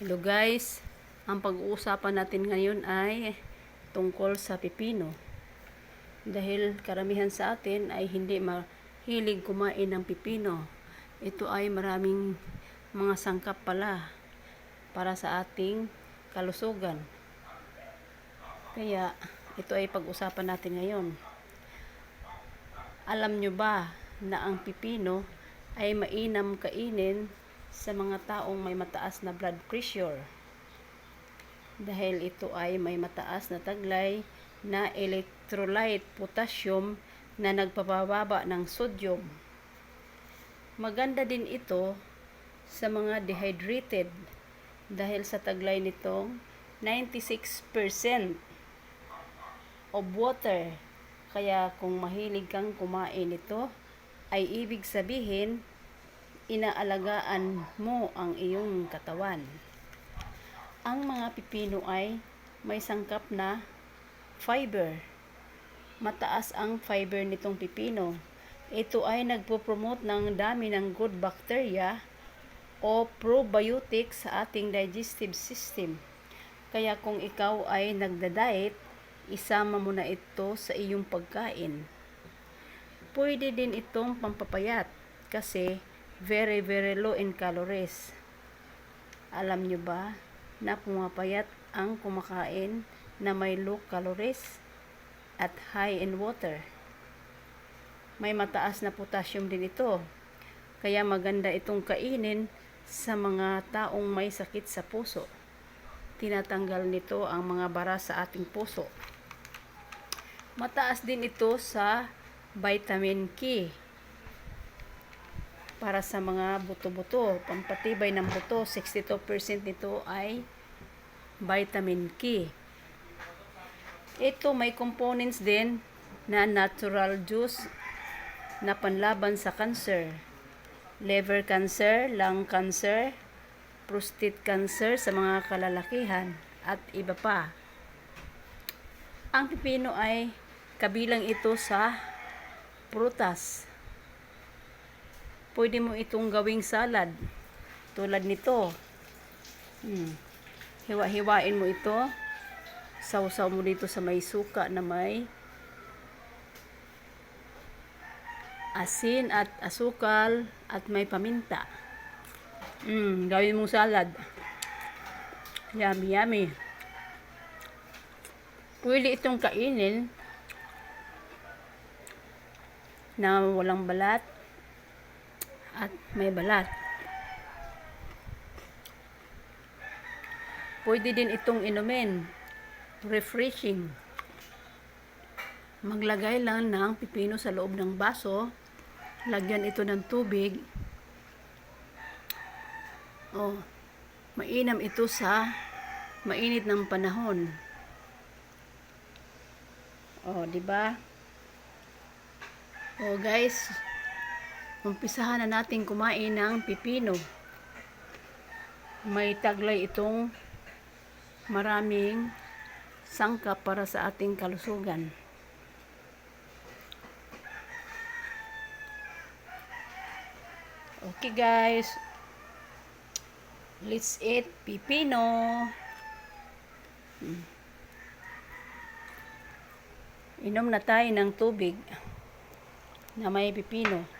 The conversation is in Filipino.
Hello guys, ang pag-uusapan natin ngayon ay tungkol sa pipino. Dahil karamihan sa atin ay hindi mahilig kumain ng pipino. Ito ay maraming mga sangkap pala para sa ating kalusugan. Kaya ito ay pag-usapan natin ngayon. Alam nyo ba na ang pipino ay mainam kainin sa mga taong may mataas na blood pressure? Dahil ito ay may mataas na taglay na electrolyte potassium na nagpapababa ng sodium. Maganda din ito sa mga dehydrated dahil sa taglay nitong 96% of water. Kaya kung mahilig kang kumain nito, ay ibig sabihin, inaalagaan mo ang iyong katawan. Ang mga pipino ay may sangkap na fiber. Mataas ang fiber nitong pipino. Ito ay nagpo-promote ng dami ng good bacteria o probiotics sa ating digestive system. Kaya kung ikaw ay nagda-diet, isama mo na ito sa iyong pagkain. Pwede din itong pampapayat kasi very very low in calories. Alam nyo ba na pumapayat ang kumakain na may low calories at high in water? May mataas na potassium din ito. Kaya maganda itong kainin sa mga taong may sakit sa puso. Tinatanggal nito ang mga bara sa ating puso. Mataas din ito sa vitamin K para sa mga buto-buto. Pampatibay ng buto, 62% nito ay vitamin K. Ito may components din na natural juice na panlaban sa cancer. Liver cancer, lung cancer, prostate cancer sa mga kalalakihan at iba pa. Ang pipino ay kabilang ito sa prutas. Pwede mo itong gawing salad. Tulad nito. Hmm. Hiwa-hiwain mo ito. Sausaw mo dito sa may suka na may asin at asukal at may paminta. Mm, gawin mong salad. Yummy, yummy. Pwede itong kainin na walang balat at may balat. Pwede din itong inumin. Refreshing. Maglagay lang ng pipino sa loob ng baso. Lagyan ito ng tubig. Oh, mainam ito sa mainit ng panahon. Oh, di ba? Oh, guys, umpisahan na natin kumain ng pipino. May taglay itong maraming sangkap para sa ating kalusugan. Okay, guys. Let's eat pipino. Inom na tayo ng tubig na may pipino.